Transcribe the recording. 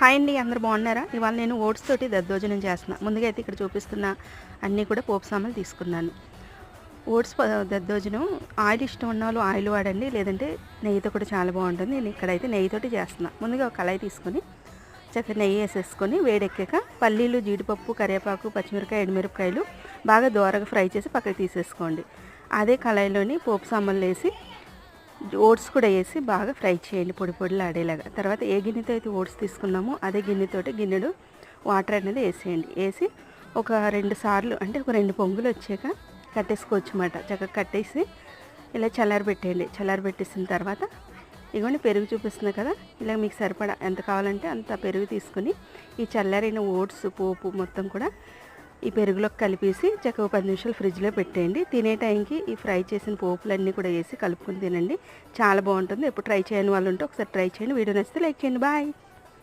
Hi అండి అందరు బాగున్నారా? ఇవాళ నేను ఓట్స్ తోటి దద్దోజనం చేస్తున్నా. ముందుగా అయితే ఇక్కడ చూపిస్తున్న అన్నీ కూడా పోపు సామాన్లు తీసుకున్నాను. ఓట్స్ ప- దద్దోజనం ఆయిల్ ఇష్టం ఉన్న వాళ్ళు ఆయిల్ వాడండి లేదంటే నెయ్యితో కూడా చాలా బాగుంటుంది. నేను ఇక్కడైతే నెయ్యితోటి చేస్తున్నా. ముందుగా ఒక కళాయి తీసుకొని చక్కగా నెయ్యి వేసేసుకొని వేడెక్కాక పల్లీలు జీడిపప్పు కరివేపాకు పచ్చిమిరకాయ ఎండుమిరపకాయలు బాగా దోరగా ఫ్రై చేసి పక్కకి తీసేసుకోండి. అదే కళాయిలోని పోపు సామాన్లు వేసి ఓట్స్ కూడా వేసి బాగా ఫ్రై చేయండి పొడి పొడిలా ఆడేలాగా. తర్వాత ఏ గిన్నెతో అయితే ఓట్స్ తీసుకున్నామో అదే గిన్నెతోటి గిన్నెడు వాటర్ అనేది వేసేయండి. వేసి ఒక రెండు సార్లు అంటే ఒక రెండు పొంగులు వచ్చాక కట్టేసుకోవచ్చు అన్నమాట. చక్కగా కట్టేసి ఇలా చల్లారి పెట్టేయండి. చల్లారి పెట్టేసిన తర్వాత ఇదిగోండి పెరుగు చూపిస్తుంది కదా ఇలా మీకు సరిపడా ఎంత కావాలంటే అంత పెరుగు తీసుకుని ఈ చల్లారిన ఓట్స్ పోపు మొత్తం కూడా ఈ పెరుగులోకి కలిపేసి చక్కగా పది నిమిషాలు ఫ్రిడ్జ్లో పెట్టేయండి. తినే టైంకి ఈ ఫ్రై చేసిన పోపులన్నీ కూడా వేసి కలుపుకుని తినండి. చాలా బాగుంటుంది. ఎప్పుడు ట్రై చేయని వాళ్ళు ఉంటే ఒకసారి ట్రై చేయండి. వీడియో నచ్చితే లైక్ చేయండి. బాయ్.